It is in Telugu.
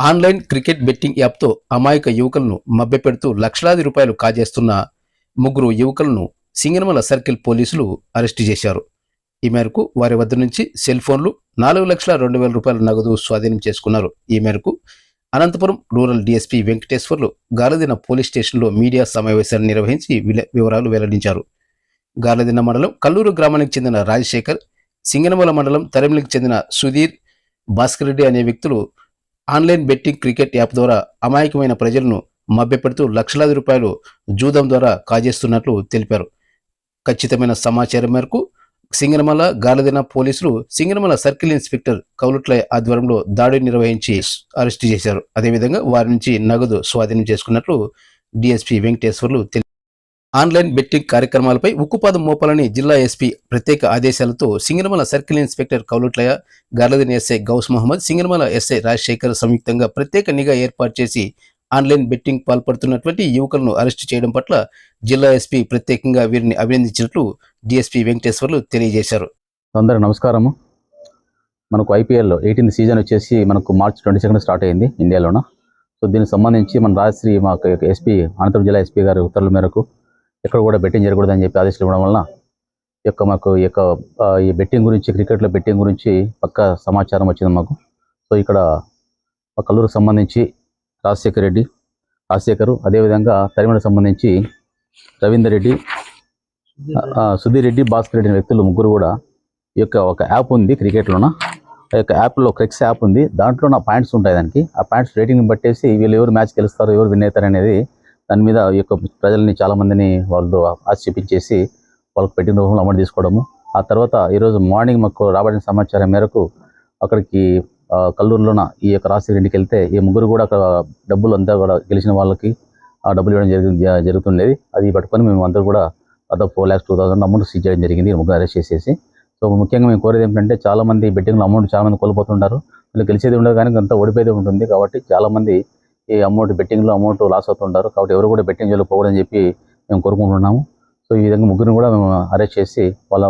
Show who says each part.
Speaker 1: ఆన్లైన్ క్రికెట్ బెట్టింగ్ యాప్తో అమాయక యువకులను మభ్యపెడుతూ లక్షలాది రూపాయలు కాజేస్తున్న ముగ్గురు యువకులను సింగనమల సర్కిల్ పోలీసులు అరెస్టు చేశారు. ఈ మేరకు వారి వద్ద నుంచి సెల్ ఫోన్లు నాలుగు లక్షల రెండు వేల రూపాయల నగదు స్వాధీనం చేసుకున్నారు. ఈ మేరకు Anantapuram rural DSP Venkateswarlu Garladinne police స్టేషన్లో మీడియా సమావేశాన్ని నిర్వహించి విల- వివరాలు వెల్లడించారు. గాలదిన మండలం కల్లూరు గ్రామానికి చెందిన రాజశేఖర్ సింగనమల మండలం తరిమిలికి చెందిన సుధీర్ భాస్కర్ రెడ్డి అనే వ్యక్తులు ఆన్లైన్ బెట్టింగ్ క్రికెట్ యాప్ ద్వారా అమాయకమైన ప్రజలను మభ్యపెడుతూ లక్షలాది రూపాయలు జూదం ద్వారా కాజేస్తున్నట్లు తెలిపారు. ఖచ్చితమైన సమాచారం మేరకు సింగనమల గాలదిన పోలీసులు సింగనమల సర్కిల్ ఇన్స్పెక్టర్ కౌలుట్ల ఆధ్వర్యంలో దాడి నిర్వహించి అరెస్టు చేశారు. అదేవిధంగా వారి నుంచి నగదు స్వాధీనం చేసుకున్నట్లు డిఎస్పీ వెంకటేశ్వర్లు తెలిపారు ఆన్లైన్ బెట్టింగ్ కార్యక్రమాలపై ఉక్కుపాదం మోపాలని జిల్లా ఎస్పీ ప్రత్యేక ఆదేశాలతో సింగనమల సర్కిల్ ఇన్స్పెక్టర్ కౌలుట్లయ గార్లదిన ఎస్ఐ గౌస్ మహమ్మద్ సింగనమల ఎస్ఐ రాజశేఖర్ సంయుక్తంగా ప్రత్యేక నిఘా ఏర్పాటు చేసి ఆన్లైన్ బెట్టింగ్ పాల్పడుతున్నటువంటి యువకులను అరెస్టు చేయడం పట్ల జిల్లా ఎస్పీ ప్రత్యేకంగా వీరిని అభినందించినట్లు డిఎస్పీ వెంకటేశ్వర్లు తెలియజేశారు.
Speaker 2: అందరూ నమస్కారము. మనకు ఐపీఎల్ ఎయిటీన్త్ సీజన్ వచ్చేసి మనకు మార్చ్ ట్వంటీ సెకండ్ స్టార్ట్ అయింది ఇండియాలోన. సో దీనికి సంబంధించి మన రాజశ్రీ మాకు ఎస్పీ అనంతపురం జిల్లా ఎస్పీ గారి ఉత్తర్వుల మేరకు ఎక్కడ కూడా బెట్టింగ్ జరగకూడదని చెప్పి ఆదేశాలు ఇవ్వడం వలన ఈ యొక్క మాకు ఈ యొక్క ఈ బెట్టింగ్ గురించి క్రికెట్లో బెట్టింగ్ గురించి పక్క సమాచారం వచ్చింది మాకు. సో ఇక్కడ మా కల్లూరుకు సంబంధించి రాజశేఖర్ రెడ్డి రాజశేఖరు అదేవిధంగా తరిమలకు సంబంధించి రవీందర్ రెడ్డి సుధీర్ రెడ్డి భాస్కర్ రెడ్డి వ్యక్తులు ముగ్గురు కూడా ఈ యొక్క ఒక యాప్ ఉంది క్రికెట్లోన ఆ యొక్క యాప్లో క్రెక్స్ యాప్ ఉంది. దాంట్లో నా పాయింట్స్ ఉంటాయి దానికి. ఆ పాయింట్స్ రేటింగ్ బట్టేసి వీళ్ళు ఎవరు మ్యాచ్ గెలుస్తారు ఎవరు విన్ అవుతారు అనేది దాని మీద ఈ యొక్క ప్రజల్ని చాలామందిని వాళ్ళు ఆక్షేపించేసి వాళ్ళకి పెట్టిన రూపంలో అమౌంట్ తీసుకోవడము ఆ తర్వాత ఈరోజు మార్నింగ్ మాకు రాబడిన సమాచారం మేరకు అక్కడికి కల్లూరులోన ఈ యొక్క రాశి ఇంటికి వెళ్తే ఈ ముగ్గురు కూడా అక్కడ డబ్బులు అంతా కూడా గెలిచిన వాళ్ళకి ఆ డబ్బులు ఇవ్వడం జరిగింది జరుగుతుండేది. అది పట్టుకొని మేము అందరూ కూడా అదో four lakhs two thousand amount seize చేయడం జరిగింది. ముగ్గురు అరెస్ట్ చేసేసి. సో ముఖ్యంగా మేము కోరేది ఏంటంటే చాలామంది బెట్టింగ్లో అమౌంట్ చాలామంది కోల్పోతుంటారు. వీళ్ళు గెలిచేది ఉండదు కానీ అంతా ఓడిపోయేది ఉంటుంది కాబట్టి చాలామంది ఈ అమౌంట్ బెట్టింగ్లో అమౌంట్ లాస్ అవుతుంటారు. కాబట్టి ఎవరు కూడా బెట్టింగ్ జోలికి పోకూడదని చెప్పి మేము కోరుకుంటున్నాము. సో ఈ విధంగా ముగ్గురిని కూడా మేము అరెస్ట్ చేసి వాళ్ళ